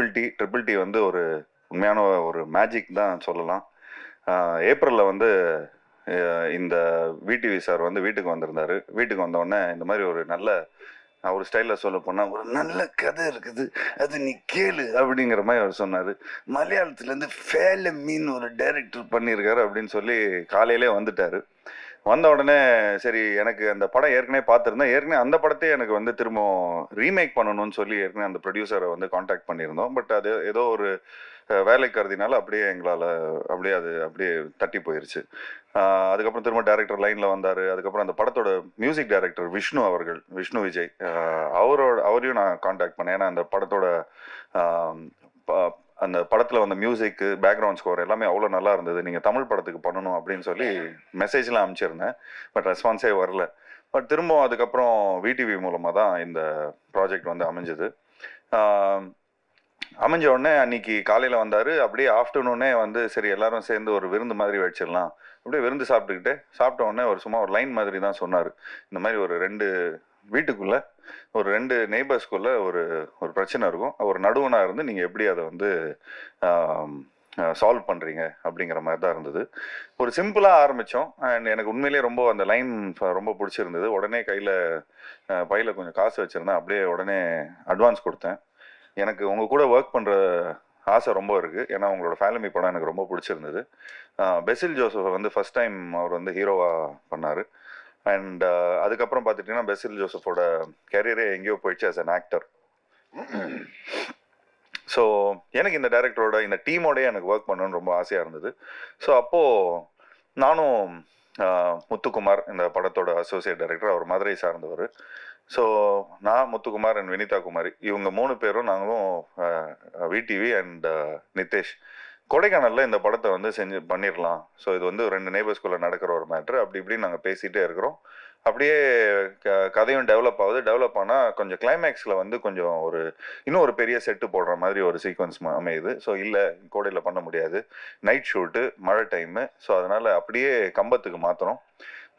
Triple T triple D வந்து ஒரு உண்மையான ஒரு மேஜிக் தான் சொல்லலாம். ஏப்ரலில் வந்து இந்த விடிவி சார் வந்து வீட்டுக்கு வந்திருந்தாரு. வீட்டுக்கு வந்தோடனே இந்த மாதிரி ஒரு நல்ல அவர் ஸ்டைலில் சொல்ல போனால் ஒரு நல்ல கதை இருக்குது. அது நீ கேளு அப்படிங்கிற மாதிரி அவர் சொன்னார். மலையாளத்துலேருந்து ஃபேல மீன் ஒரு டைரக்டர் பண்ணியிருக்காரு அப்படின்னு சொல்லி காலையிலே வந்துட்டார். வந்த உடனே சரி எனக்கு அந்த படம் ஏற்கனவே பார்த்துருந்தேன். ஏற்கனவே அந்த படத்தையே எனக்கு வந்து திரும்ப ரீமேக் பண்ணணும்னு சொல்லி ஏற்கனவே அந்த ப்ரொடியூசரை வந்து காண்டாக்ட் பண்ணியிருந்தோம். பட் அது ஏதோ ஒரு வேலை கருதினால அப்படியே எங்களால் அப்படியே அது அப்படியே தட்டி போயிருச்சு. அதுக்கப்புறம் திரும்ப டேரக்டர் லைனில் வந்தார். அதுக்கப்புறம் அந்த படத்தோட மியூசிக் டைரக்டர் விஷ்ணு அவர்கள் விஷ்ணு விஜய் அவரோட அவரையும் நான் காண்டாக்ட் பண்ணேன். ஏன்னா அந்த படத்தோட ப- அந்த படத்தில் வந்த மியூசிக்கு பேக்ரவுண்ட் ஸ்கோர் எல்லாமே அவ்வளோ நல்லா இருந்தது. நீங்கள் தமிழ் படத்துக்கு பண்ணணும் அப்படின்னு சொல்லி மெசேஜ்லாம் அனுப்பிச்சிருந்தேன். பட் ரெஸ்பான்ஸே வரல. பட் திரும்பவும் அதுக்கப்புறம் விடிவி மூலமாக தான் இந்த ப்ராஜெக்ட் வந்து அமைஞ்சது. அமைஞ்ச உடனே அன்னைக்கு காலையில் வந்தார். அப்படியே ஆஃப்டர்நூனே வந்து சரி எல்லாரும் சேர்ந்து ஒரு விருந்து மாதிரி வச்சிடலாம். அப்படியே விருந்து சாப்பிட்டுக்கிட்டு சாப்பிட்ட உடனே ஒரு சும்மா ஒரு லைன் மாதிரி தான் சொன்னார். இந்த மாதிரி ஒரு ரெண்டு வீட்டுக்குள்ள ஒரு ரெண்டு நெய்பர்ஸ்குள்ள ஒரு ஒரு பிரச்சனை இருக்கும். ஒரு நடுவனாக இருந்து நீங்கள் எப்படி அதை வந்து சால்வ் பண்ணுறீங்க அப்படிங்கிற மாதிரி தான் இருந்தது. ஒரு சிம்பிளாக ஆரம்பித்தோம் அண்ட் எனக்கு உண்மையிலேயே ரொம்ப அந்த லைன் ரொம்ப பிடிச்சிருந்தது. உடனே கையில் பையில் கொஞ்சம் காசு வச்சுருந்தேன். அப்படியே உடனே அட்வான்ஸ் கொடுத்தேன். எனக்கு உங்கள் கூட ஒர்க் பண்ணுற ஆசை ரொம்ப இருக்குது ஏன்னா உங்களோட ஃபேலமி படம் எனக்கு ரொம்ப பிடிச்சிருந்தது. பெசில் ஜோசஃபை வந்து ஃபஸ்ட் டைம் அவர் வந்து ஹீரோவாக பண்ணார். அண்ட் uh, அதுக்கப்புறம் பார்த்துட்டிங்கன்னா பெசில் ஜோசஃபோட கேரியரே எங்கேயோ போயிடுச்சு அஸ் அன் ஆக்டர் ஸோ எனக்கு இந்த டைரக்டரோட இந்த டீமோடய எனக்கு ஒர்க் பண்ணணும்னு ரொம்ப ஆசையாக இருந்தது. ஸோ அப்போது நானும் முத்துக்குமார் இந்த படத்தோட அசோசியேட் டைரக்டர் அவர் மதுரை சார்ந்தவர். ஸோ நான் முத்துக்குமார் அண்ட் வினிதா குமாரி இவங்க மூணு பேரும் நாங்களும் விடிவி அண்ட் நிதேஷ் கொடைக்கானலில் இந்த படத்தை வந்து செஞ்சு பண்ணிடலாம் ஸோ இது வந்து ரெண்டு நேபர்ஸ்குள்ளே நடக்கிற ஒரு மேட்ரு அப்படி இப்படின்னு நாங்கள் பேசிகிட்டே இருக்கிறோம். அப்படியே க கதையும் டெவலப் ஆகுது. டெவலப் ஆனால் கொஞ்சம் கிளைமேக்ஸில் வந்து கொஞ்சம் ஒரு இன்னும் ஒரு பெரிய செட்டு போடுற மாதிரி ஒரு சீக்வன்ஸ் அமையுது. ஸோ இல்லை கோடையில் பண்ண முடியாது. நைட் ஷூட்டு மழை டைமு ஸோ அதனால் அப்படியே கம்பத்துக்கு மாற்றுறோம்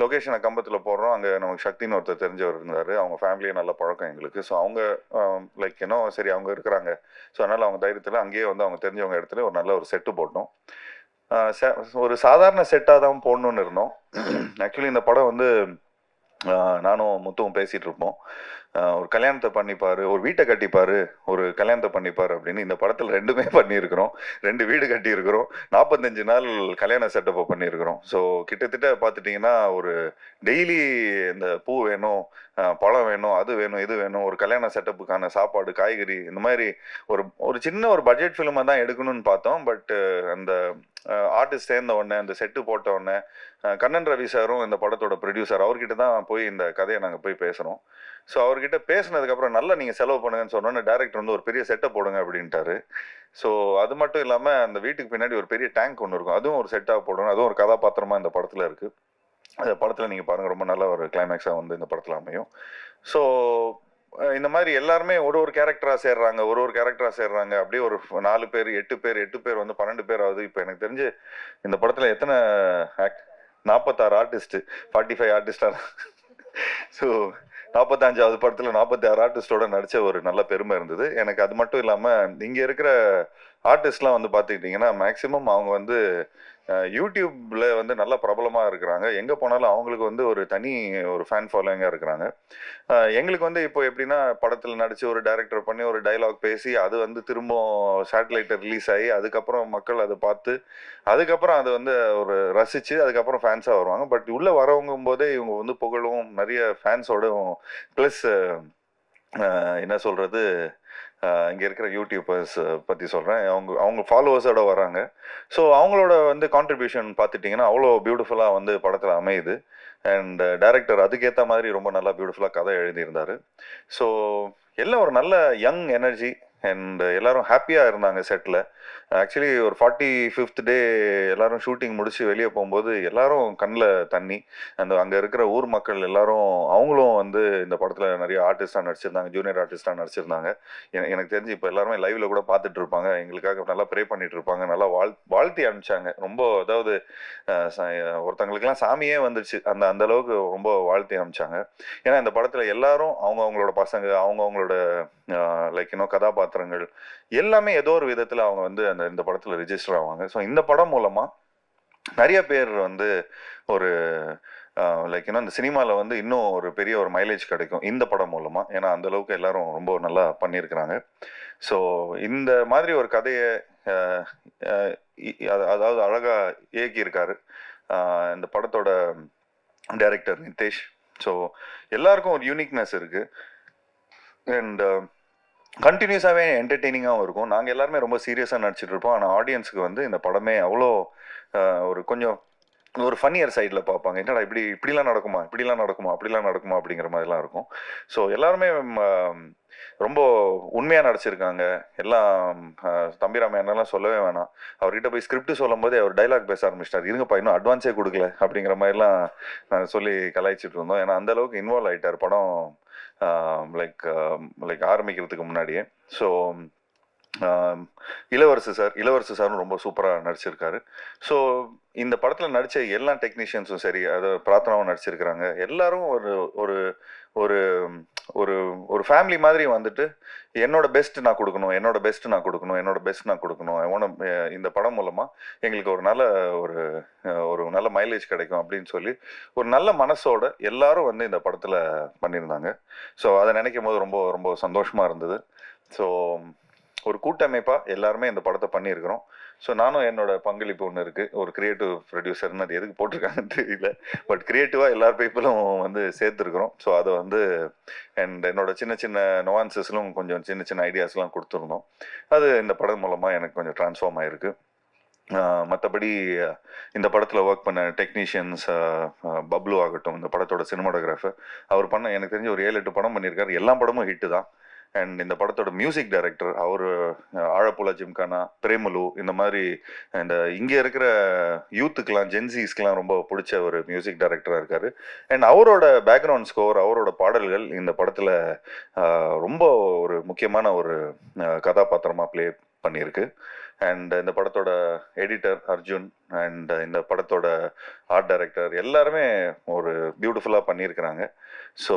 லொக்கேஷனை கம்பத்தில் போடுறோம். அங்கே நமக்கு சக்தின்னு ஒருத்தர் தெரிஞ்சவர் இருந்தார். அவங்க ஃபேமிலியே நல்ல பழக்கம் எங்களுக்கு. ஸோ அவங்க um, லைக் ஏன்னோ சரி அவங்க இருக்கிறாங்க. ஸோ அதனால் அவங்க தைரியத்தில் அங்கேயே வந்து அவங்க தெரிஞ்சவங்க இடத்துல ஒரு நல்ல ஒரு செட்டு போட்டோம். ச- ஒரு சாதாரண செட்டாக தான் போடணும்னு இருந்தோம். ஆக்சுவலி இந்த படம் வந்து நானும் முத்துவும் பேசிகிட்டு இருப்போம். ஒரு கல்யாணத்தை பண்ணிப்பார் ஒரு வீட்டை கட்டிப்பார் ஒரு கல்யாணத்தை பண்ணிப்பார் அப்படின்னு இந்த படத்தில் ரெண்டுமே பண்ணியிருக்கிறோம். ரெண்டு வீடு கட்டியிருக்கிறோம். நாற்பத்தஞ்சு நாள் கல்யாண செட்டப்பை பண்ணியிருக்கிறோம். ஸோ கிட்டத்தட்ட பார்த்துட்டிங்கன்னா ஒரு டெய்லி இந்த பூ வேணும் பழம் வேணும் அது வேணும் இது வேணும் ஒரு கல்யாண செட்டப்புக்கான சாப்பாடு காய்கறி இந்த மாதிரி ஒரு ஒரு சின்ன ஒரு பட்ஜெட் ஃபிலிமை தான் எடுக்கணும்னு பார்த்தோம். பட் அந்த ஆர்டிஸ்ட் சேர்ந்த உடனே அந்த செட்டு போட்ட உடனே கண்ணன் ரவி சாரும் இந்த படத்தோட ப்ரொடியூசர் அவர்கிட்ட தான் போய் இந்த கதையை நாங்கள் போய் பேசுகிறோம் ஸோ அவர்கிட்ட பேசினதுக்கப்புறம் நல்லா நீங்கள் செலவு பண்ணுங்கன்னு சொன்னோன்னே டேரக்டர் வந்து ஒரு பெரிய செட்டை போடுங்க அப்படின்ட்டாரு. ஸோ அது மட்டும் இல்லாமல் அந்த வீட்டுக்கு பின்னாடி ஒரு பெரிய டேங்க் ஒன்று இருக்கும். அதுவும் ஒரு செட்டாக போடணும். அதுவும் ஒரு கதாபாத்திரமாக இந்த படத்தில் இருக்குது அந்த படத்தில் நீங்கள் பாருங்கள் ரொம்ப நல்ல ஒரு கிளைமேக்ஸாக வந்து இந்த படத்தில் அமையும். ஸோ இந்த மாதிரி எல்லாருமே ஒரு ஒரு கேரக்டராக சேர்றாங்க ஒரு ஒரு கேரக்டராக சேர்றாங்க. அப்படியே ஒரு நாலு பேர் எட்டு பேர் எட்டு பேர் வந்து பன்னெண்டு பேர் ஆகுது இப்போ எனக்கு தெரிஞ்சு இந்த படத்தில் எத்தனை ஆக்ட் நாற்பத்தாறு ஆர்டிஸ்ட் ஃபார்ட்டி ஃபைவ் ஆர்டிஸ்டா ஸோ நாற்பத்தஞ்சாவது படத்தில் நாற்பத்தி ஆறு ஆர்டிஸ்டோட நடித்த ஒரு நல்ல பெருமை இருந்தது. எனக்கு அது மட்டும் இல்லாமல் இங்கே இருக்கிற ஆர்டிஸ்ட்லாம் வந்து பார்த்துக்கிட்டிங்கன்னா மேக்ஸிமம் அவங்க வந்து யூடியூப்பில் வந்து நல்ல பிரபலமாக இருக்கிறாங்க. எங்கே போனாலும் அவங்களுக்கு வந்து ஒரு தனி ஒரு ஃபேன் ஃபாலோயிங்காக இருக்கிறாங்க. எங்களுக்கு வந்து இப்போ எப்படின்னா படத்தில் நடித்து ஒரு டைரக்டர் பண்ணி ஒரு டைலாக் பேசி அது வந்து திரும்ப சேட்டலைட்டை ரிலீஸ் ஆகி அதுக்கப்புறம் மக்கள் அதை பார்த்து அதுக்கப்புறம் அதை வந்து ஒரு ரசித்து அதுக்கப்புறம் ஃபேன்ஸாக வருவாங்க. பட் உள்ளே வரவங்கும் போதே இவங்க வந்து புகழும் நிறைய ஃபேன்ஸோடும் ப்ளஸ் என்ன சொல்கிறது இங்கே இருக்கிற யூடியூபர்ஸ் பற்றி சொல்கிறேன் அவங்க அவங்க ஃபாலோவர்ஸோட வராங்க ஸோ அவங்களோட வந்து கான்ட்ரிபியூஷன் பார்த்துட்டிங்கன்னா அவ்வளோ பியூட்டிஃபுல்லாக வந்து படத்தில் அமையுது. அண்ட் டைரக்டர் அதுக்கேற்ற மாதிரி ரொம்ப நல்லா பியூட்டிஃபுல்லாக கதை எழுதியிருந்தார். ஸோ எல்லாம் ஒரு நல்ல யங் எனர்ஜி அண்ட் uh, எல்லாரும் ஹாப்பியாக இருந்தாங்க செட்டில் ஆக்சுவலி ஒரு ஃபார்ட்டி ஃபிஃப்த் டே எல்லாரும் ஷூட்டிங் முடிச்சு வெளியே போகும்போது எல்லாரும் கண்ணில் தண்ணி. அந்த அங்கே இருக்கிற ஊர் மக்கள் எல்லாரும் அவங்களும் வந்து இந்த படத்தில் நிறைய ஆர்டிஸ்டாக நடிச்சிருந்தாங்க ஜூனியர் ஆர்டிஸ்டாக நடிச்சிருந்தாங்க. எனக்கு தெரிஞ்சு இப்போ எல்லாருமே லைவ்ல கூட பார்த்துட்டு இருப்பாங்க. எங்களுக்காக நல்லா ப்ரே பண்ணிட்டு இருப்பாங்க. நல்லா வாழ் வாழ்த்தி அனுப்பிச்சாங்க. ரொம்ப அதாவது ஒருத்தங்களுக்குலாம் ச- சாமியே வந்துச்சு அந்த அந்த அளவுக்கு ரொம்ப வாழ்த்தி அனுப்பிச்சாங்க. ஏன்னா இந்த படத்தில் எல்லாரும் அவங்க அவங்களோட பசங்க அவங்க அவங்களோட லைக் இன்னும் கதாபாத்திரம் கதாபாத்திரங்கள் எல்லாமே ஏதோ ஒரு விதத்தில் அவங்க வந்து அந்த இந்த படத்தில் ரிஜிஸ்டர் ஆவாங்க. ஸோ இந்த படம் மூலமாக நிறைய பேர் வந்து ஒரு லைக் இன்னும் இந்த சினிமாவில் வந்து இன்னும் ஒரு பெரிய ஒரு மைலேஜ் கிடைக்கும் இந்த படம் மூலமாக ஏன்னா அந்த அளவுக்கு எல்லாரும் ரொம்ப நல்லா பண்ணியிருக்கிறாங்க. ஸோ இந்த மாதிரி ஒரு கதையை அதாவது அழகாக இயக்கியிருக்காரு இந்த படத்தோட டைரக்டர் நிதேஷ். ஸோ எல்லாருக்கும் ஒரு யூனிக்னஸ் இருக்குது அண்ட் கண்டினியூஸாகவே என்டர்டெய்னிங்காகவும் இருக்கும். நாங்கள் எல்லாருமே ரொம்ப சீரியஸாக நடிச்சிட்டு இருப்போம். ஆனால் ஆடியன்ஸுக்கு வந்து இந்த படமே அவ்வளோ ஒரு கொஞ்சம் ஒரு ஃபன்னியர் சைடில் பார்ப்பாங்க. என்னடா இப்படி இப்படிலாம் நடக்குமா? இப்படிலாம் நடக்குமா? அப்படிலாம் நடக்குமா? அப்படிங்கிற மாதிரிலாம் இருக்கும். ஸோ எல்லாருமே ரொம்ப உண்மையாக நடிச்சிருக்காங்க. எல்லாம் தம்பிராம என்னெல்லாம் சொல்லவே வேணாம். அவர்கிட்ட போய் ஸ்கிரிப்ட் சொல்லும் போதே அவர் டைலாக் பேச ஆரம்பிச்சிட்டார். இருங்கப்பா இன்னும் அட்வான்ஸே கொடுக்கல. அப்படிங்கிற மாதிரிலாம் சொல்லி கலாய்ச்சிட்டு இருந்தோம். ஏன்னா அந்த அளவுக்கு இன்வால்வ் ஆகிட்டார் படம் Um, லைக் லைக் um, ஆரம்பிக்கிறதுக்கு முன்னாடியே. So um, Ilavarasu sir Ilavarasu சாரும் ரொம்ப சூப்பராக நடிச்சிருக்காரு. ஸோ இந்த படத்தில் நடித்த எல்லா டெக்னீஷியன்ஸும் சரி அதை பிரார்த்தனாவும் நடிச்சிருக்கிறாங்க. எல்லாரும் ஒரு ஒரு ஒரு ஒரு ஒரு ஃபேமிலி மாதிரி வந்துட்டு என்னோட பெஸ்ட் நான் கொடுக்கணும் என்னோட பெஸ்ட் நான் கொடுக்கணும் என்னோட பெஸ்ட் நான் கொடுக்கணும். I eh, இந்த படம் மூலமாக எங்களுக்கு ஒரு நல்ல ஒரு eh, ஒரு நல்ல மைலேஜ் கிடைக்கும் அப்படின்னு சொல்லி ஒரு நல்ல மனசோட எல்லாரும் வந்து இந்த படத்தில் பண்ணியிருந்தாங்க. ஸோ அதை நினைக்கும் போது ரொம்ப ரொம்ப சந்தோஷமாக இருந்தது. ஸோ ஒரு கூட்டமைப்பாக எல்லாருமே இந்த படத்தை பண்ணியிருக்கிறோம். ஸோ நானும் என்னோட பங்களிப்பு ஒன்று இருக்குது ஒரு கிரியேட்டிவ் ப்ரொடியூசர்னு அது எதுக்கு போட்டிருக்காங்கன்னு தெரியல. பட் கிரியேட்டிவாக எல்லா பீப்புளும் வந்து சேர்த்துருக்குறோம். ஸோ அதை வந்து அண்ட் என்னோட சின்ன சின்ன நொவான்சஸ்லும் கொஞ்சம் சின்ன சின்ன ஐடியாஸ்லாம் கொடுத்துருந்தோம். அது இந்த படம் மூலமாக எனக்கு கொஞ்சம் ட்ரான்ஸ்ஃபார்ம் ஆயிருக்கு. மற்றபடி இந்த படத்தில் ஒர்க் பண்ண டெக்னீஷியன்ஸ் பப்ளு ஆகட்டும் இந்த படத்தோட சினிமாட்டோகிராஃபர் அவர் பண்ண எனக்கு தெரிஞ்ச ஒரு ஏழு எட்டு படம் பண்ணியிருக்காரு. எல்லா படமும் ஹிட்டு தான். அண்ட் இந்த படத்தோட மியூசிக் டைரக்டர் அவர் ஆழப்புலா ஜிம்கானா பிரேமலு இந்த மாதிரி இந்த இங்கே இருக்கிற யூத்துக்கெலாம் ஜென்சிஸ்க்கெலாம் ரொம்ப பிடிச்ச ஒரு மியூசிக் டைரக்டராக இருக்கார். அண்ட் அவரோட பேக்ரவுண்ட் ஸ்கோர் அவரோட பாடல்கள் இந்த படத்தில் ரொம்ப ஒரு முக்கியமான ஒரு கதாபாத்திரமாக ப்ளே பண்ணியிருக்கு. அண்ட் இந்த படத்தோட எடிட்டர் அர்ஜுன் அண்ட் இந்த படத்தோட ஆர்ட் டைரக்டர் எல்லாருமே ஒரு பியூட்டிஃபுல்லாக பண்ணியிருக்கிறாங்க. ஸோ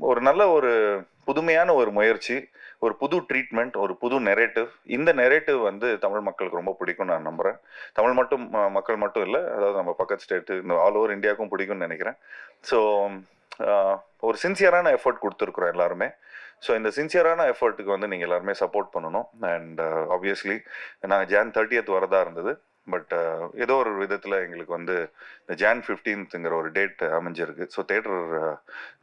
ஒரு நல்ல ஒரு புதுமையான ஒரு முயற்சி ஒரு புது ட்ரீட்மெண்ட் ஒரு புது நெரேட்டிவ் இந்த நெரேட்டிவ் வந்து தமிழ் மக்களுக்கு ரொம்ப பிடிக்கும் நான் நம்புகிறேன் தமிழ் மட்டும் ம- மக்கள் மட்டும் இல்லை அதாவது நம்ம பக்கத்து ஸ்டேட்டு இந்த ஆல் ஓவர் இந்தியாவுக்கும் பிடிக்கும்னு நினைக்கிறேன். ஸோ ஒரு சின்சியரான எஃபர்ட் கொடுத்துருக்குறோம் எல்லாருமே. ஸோ இந்த சின்சியரான எஃபர்ட்டுக்கு வந்து நீங்கள் எல்லாருமே சப்போர்ட் பண்ணணும். அண்ட் ஆப்வியஸ்லி நாங்கள் ஜான் தேர்ட்டியத் வரதா இருந்தது. பட் uh, ஏதோ ஒரு விதத்தில் எங்களுக்கு வந்து இந்த ஜான் ஃபிஃப்டீன்த்துங்கிற ஒரு டேட் அமைஞ்சிருக்கு. ஸோ தேட்டர்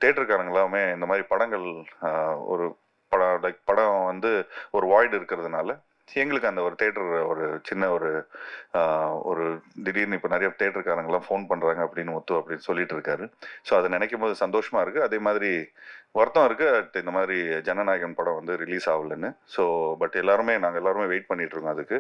தேட்டருக்காரங்களாமே இந்த மாதிரி படங்கள் uh, ஒரு படம் லைக் படம் வந்து ஒரு வாய்டு இருக்கிறதுனால எங்களுக்கு அந்த ஒரு தேட்டர் ஒரு சின்ன ஒரு ஒரு திடீர்னு இப்போ நிறைய தேட்டருக்காரங்களாம் ஃபோன் பண்ணுறாங்க அப்படின்னு ஒத்து அப்படின்னு சொல்லிட்டு இருக்காரு ஸோ அதை நினைக்கும் போது சந்தோஷமா இருக்கு. அதே மாதிரி வருத்தம் இருக்கு. அட் இந்த மாதிரி ஜனநாயகன் படம் வந்து ரிலீஸ் ஆகலன்னு. ஸோ பட் எல்லாருமே நாங்கள் எல்லாருமே வெயிட் பண்ணிட்டு இருக்கோம் அதுக்கு.